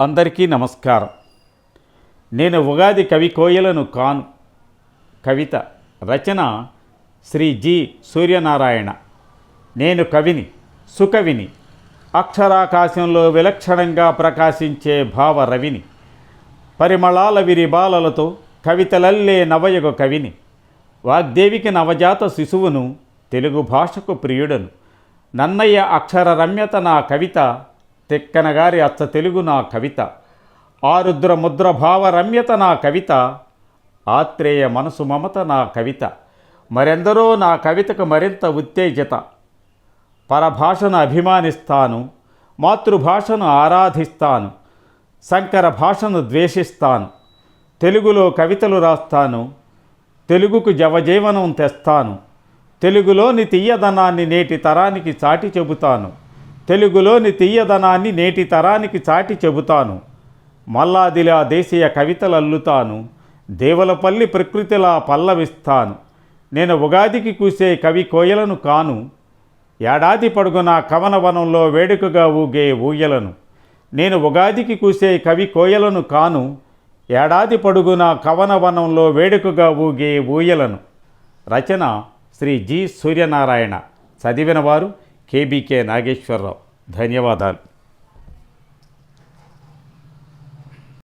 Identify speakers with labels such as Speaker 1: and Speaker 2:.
Speaker 1: అందరికీ నమస్కారం. నేను ఉగాది కవి కోయలను కాను కవిత రచన శ్రీ జి. సూర్యనారాయణ. నేను కవిని సుకవిని అక్షరాకాశంలో విలక్షణంగా ప్రకాశించే భావ రవిని పరిమళాల విరిబాలలతో కవితలల్లే నవయుగ కవిని వాగ్దేవికి నవజాత శిశువును తెలుగు భాషకు ప్రియుడను నన్నయ్య అక్షర రమ్యత నా కవిత తిక్కనగారి అచ్చ తెలుగు నా కవిత. ఆరుద్ర ముద్ర భావ రమ్యత నా కవిత. ఆత్రేయ మనసు మమత నా కవిత. మరెందరో నా కవితకు మరింత ఉత్తేజత. పరభాషను అభిమానిస్తాను. మాతృభాషను ఆరాధిస్తాను. సంకర భాషను ద్వేషిస్తాను. తెలుగులో కవితలు రాస్తాను. తెలుగుకు జవజీవనం తెస్తాను. తెలుగులోని తీయదనాన్ని నేటి తరానికి చాటి చెబుతాను. తెలుగులోని తీయదనాన్ని నేటి తరానికి చాటి చెబుతాను. మల్లాదిలా దేశీయ కవితలు అల్లుతాను. దేవులపల్లి ప్రకృతిలా పల్లవిస్తాను. నేను ఉగాదికి కూసే కవి కోయలను కాను. ఏడాది పొడుగున కవనవనంలో వేడుకగా ఊగే ఊయలను. నేను ఉగాదికి కూసే కవి కోయలను కాను. ఏడాది పొడుగున కవనవనంలో వేడుకగా ఊగే ఊయలను. రచన శ్రీ జి సూర్యనారాయణ. చదివిన వారు కేబీకే నాగేశ్వరరావు ధన్యవాదాలు